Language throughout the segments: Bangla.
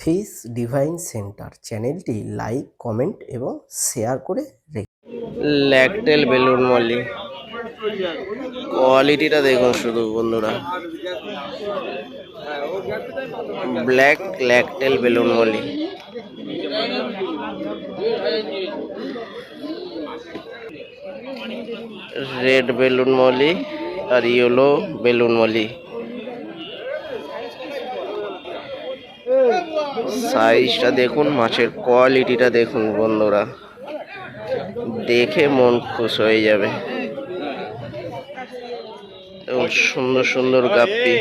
Fish divine centre. চ্যানেলটি লাইক, কমেন্ট এবং শেয়ার করে রেখে ল্যাকটেল বেলুন মলি কোয়ালিটিটা দেখুন শুধু বন্ধুরা। Black ল্যাকটেল balloon molly red balloon molly আর ইয়েলো বেলুন মলি সাইজটা দেখুন, মাছের কোয়ালিটিটা দেখুন বন্ধুরা। দেখে মন খুশ হয়ে যাবে। এবং সুন্দর সুন্দর গাপ্পি।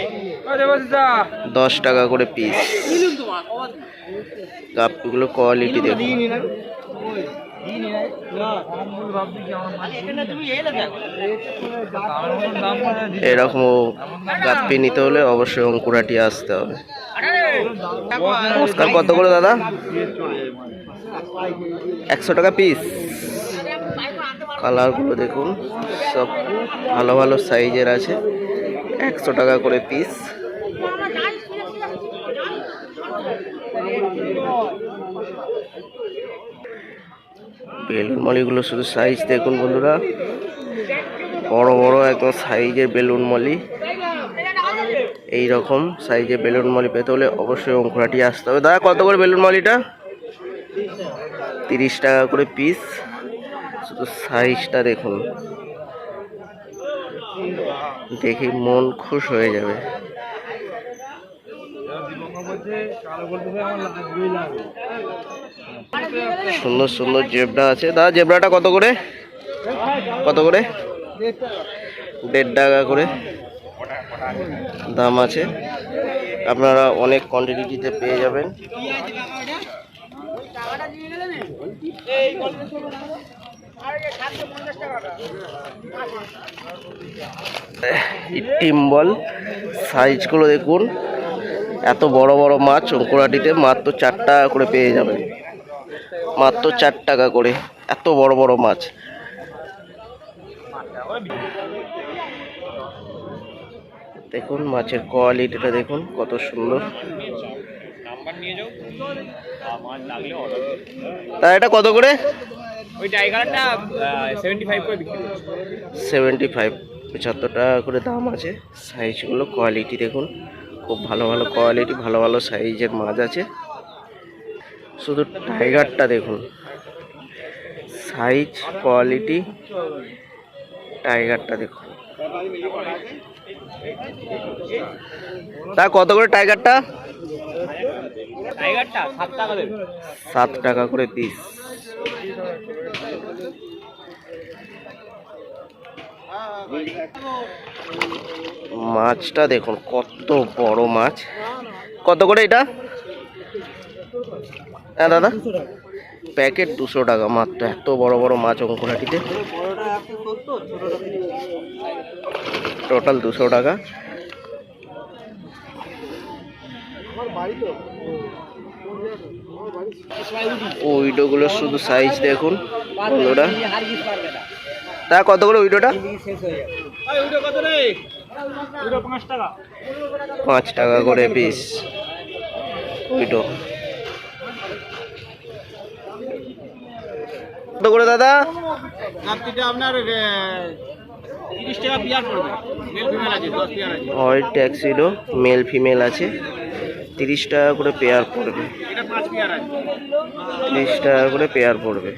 দশ টাকা করে পিস গাপ্পিগুলো কোয়ালিটি দেখুন। এরকম গাপ্পি নিতে হলে অবশ্যই অঙ্কুরাটি আসতে হবে। নমস্কার কত করে দাদা? একশো টাকা পিস কালারগুলো দেখুন, সব ভালো ভালো সাইজের আছে। একশো টাকা করে পিস বেলুন মলিগুলো শুধু সাইজ দেখুন বন্ধুরা। বড় বড় একদম সাইজের বেলুন মলি। এই রকম সাইজে বেলুন মলি পেতে হলে অবশ্যই অঙ্কুরাটি আসতে হবে। দাদা, কত করে বেলুন মলিটা? তিরিশ টাকা করে পিস শুধু সাইজটা দেখুন। দেখি মন খুশ হয়ে যাবে। সুন্দর সুন্দর জেবরা আছে। দাদা, জেবরাটা কত করে? কত করে? দেড় টাকা করে। দাম আছে। আপনারা অনেক কোয়ান্টিটিতে পেয়ে যাবেন। টিম্বল সাইজগুলো দেখুন। এত বড় বড় মাছ অঙ্কুরাটিতে মাত্র চার টাকা করে পেয়ে যাবেন। মাত্র চার টাকা করে। এত বড় বড় মাছ। দেখুন মাছের কোয়ালিটিটা দেখুন কত সুন্দর। তা এটা কত করে? ওই টাইগারটা সেভেন্টি ফাইভ করে বিক্রি করছে। সেভেন্টি ফাইভ পঁচাত্তর টাকা করে দাম আছে। সাইজগুলো কোয়ালিটি দেখুন। খুব ভালো ভালো কোয়ালিটি ভালো ভালো সাইজের মাছ আছে। শুধু টাইগারটা দেখুন। সাইজ কোয়ালিটি টাইগারটা দেখুন। তা কত করে টাইগারটা? টাইগারটা সাত টাকা দেবে। টাকা করে পিস মাছটা দেখুন কত বড় মাছ। কত করে এটা? হ্যাঁ দাদা? প্যাকেট দুশো টাকা মাত্র এত বড় বড় মাছ অঙ্কুরাটিতে। টোটাল দুশো টাকা। উইডোগুলো শুধু সাইজ দেখুন, বন্ধুরা। তা কত করে উইডোটা পাঁচ টাকা করে পিস উইডো কত করে দাদা? আপনার তিরিশ ট্যাক্সিরও মেল ফিমেল আছে তিরিশ টাকা করে পেয়ার পড়বে। তিরিশ টাকা করে পেয়ার পড়বে।